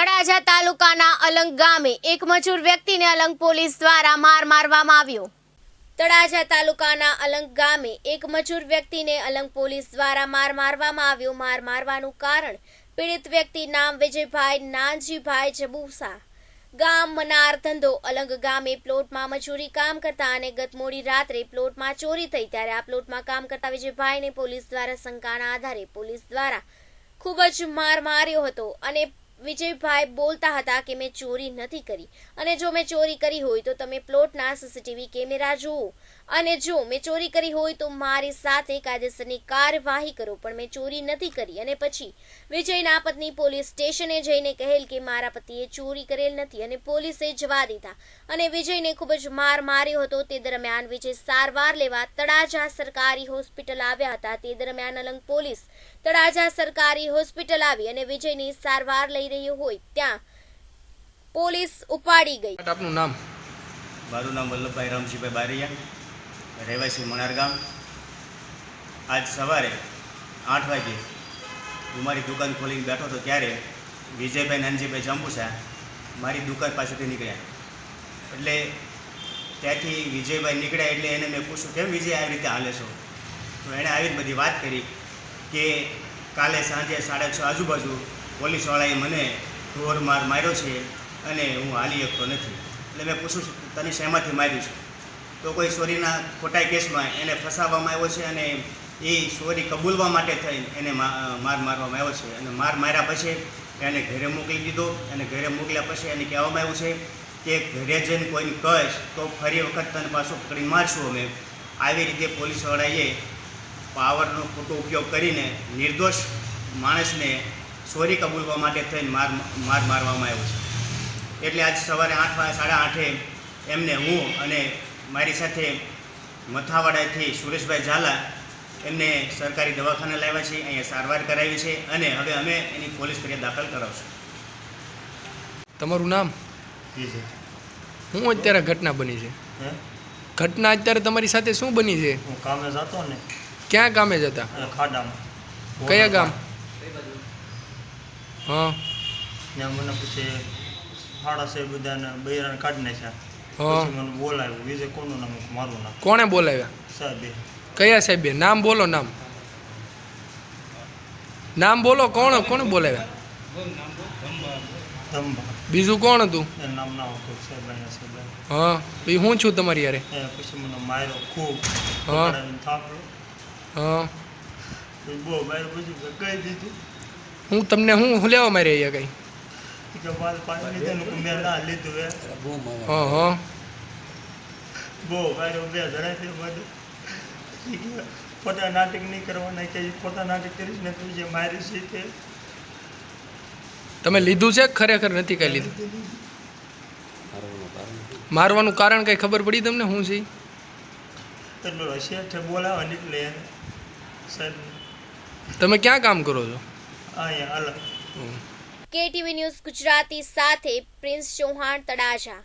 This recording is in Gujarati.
તળાજા તાલુકાના અલંગ ગામે એક મજૂર વ્યક્તિને અલંગ પોલીસ દ્વારા માર મારવામાં આવ્યો. તળાજા તાલુકાના અલંગ ગામે એક મજૂર વ્યક્તિને અલંગ પોલીસ દ્વારા માર મારવામાં આવ્યો. માર મારવાનું કારણ પીડિત વ્યક્તિ નામ વિજયભાઈ નાનજીભાઈ જબુસા. ગામ મનાર ધંધો. અલંગ ગામે પ્લોટમાં મજૂરી કામ કરતા અને ગત મોડી રાત્રે પ્લોટમાં ચોરી થઈ ત્યારે આ પ્લોટમાં કામ કરતા વિજયભાઈને પોલીસ દ્વારા શંકાના આધારે પોલીસ દ્વારા ખૂબ જ માર માર્યો હતો અને વિજયભાઈ બોલતા હતા કે મેં ચોરી નથી કરી. અને જો મેં ચોરી કરી હોય તો તમે પ્લોટના સીસીટીવી કેમેરા જુઓ. અને જો મેં ચોરી કરી હોય તો મારી સાથે કાયદેસરની કાર્યવાહી કરો, પણ મેં ચોરી નથી કરી. અને પછી વિજયના પત્ની પોલીસ સ્ટેશને જઈને કહેલ કે મારા પતિએ ચોરી કરેલ નથી અને પોલીસે જવા દીધા. અને વિજયને ખૂબ જ માર માર્યો હતો. તે દરમિયાન વિજય સારવાર લેવા તળાજા સરકારી હોસ્પિટલ આવ્યા હતા. તે દરમિયાન અલંગ પોલીસ તળાજા સરકારી હોસ્પિટલ આવી અને વિજયની સારવાર લઈ રહ્યો હોય ત્યાં પોલીસ ઉપાડી ગઈ. આપનું નામ? મારું નામ વલ્લભભાઈ રામજીભાઈ બારિયા રહેવાસી મણાર ગામ આજ સવારે આઠ વાગે હું મારી દુકાન ખોલીને બેઠો હતો ત્યારે વિજયભાઈ નાનજીભાઈ જંબુસા મારી દુકાન પાસેથી નીકળ્યા. એટલે ત્યાંથી વિજયભાઈ નીકળ્યા એટલે એને મેં પૂછ્યું કેમ વિજય આવી રીતે હાલે છો? તો એણે આવી બધી વાત કરી. કે કાલે સાંજે સાડા છ આજુબાજુ પોલીસવાળાએ મને ઢોર માર માર્યો છે અને હું હાલી શકતો નથી. એટલે મેં પૂછ્યું તને શેમાંથી માર્યું છે? તો કોઈ ચોરીના ખોટા કેસમાં એને ફસાવવામાં આવ્યો છે અને એ ચોરી કબૂલવા માટે થઈને એને માર મારવામાં આવ્યો છે. અને માર માર્યા પછી એને ઘરે મોકલી દીધો. અને ઘરે મોકલ્યા પછી એને કહેવામાં આવ્યું છે કે ઘરે જઈને કોઈને કહીશ તો ફરી વખત તને પાછો પકડી મારશું અમે. આવી રીતે પોલીસવાળાએ પાવરનો ખોટો ઉપયોગ કરીને નિર્દોષ માણસને ચોરી કબૂલવા માટે થઈને માર માર મારવામાં આવ્યો છે. એટલે આજ સવારે આઠ વાગે સાડા આઠે એમને હું અને મારી સાથે મથાવાડાથી સુરેશભાઈ ઝાલા એમને સરકારી દવાખાને લાવ્યા છે અહીંયા સારવાર કરાવી છે અને હવે અમે એની પોલીસ ફરિયાદ દાખલ કરાવશું. તમારું નામ? જી છે શું અત્યારે ઘટના બની છે. હે? ઘટના અત્યારે તમારી સાથે શું બની છે? હું કામે જતો ને. ક્યાં ગામે જતા? ખાડામાં. કયા ગામ? હા. ત્યાં મને પછી હાડા છે બધાને બૈરાને કાઢી નાખ્યા. પછી મને બોલાવ્યું. વિજય કોનું નામ? મારું નામ. કોણે બોલાવ્યા? સાહેબે. કયા સાહેબે? નામ બોલો નામ. નામ બોલો કોણ કોણે બોલાવ્યા? બીજું કોણ હતું? હા. હું છું તમારી યારે? પછી મને માર્યો ખૂબ. હા. હા. હું તમને હું લેવા મારે અહીંયા કઈ? કે હા. હા ખોટા નાટક નહીં કરવાના કે ખોટા નાટક કરીશ ને તું જે મારી છે તે તમે લીધું છે ખરેખર નથી કઈ લીધું? મારવાનું કારણ કઈ ખબર પડી તમને? શું છે ઈ? એટલો તમે ક્યાં કામ કરો છો? અહીંયા અલગ કેટીવી ન્યૂઝ ગુજરાતી સાથે પ્રિન્સ ચૌહાણ તળાજા.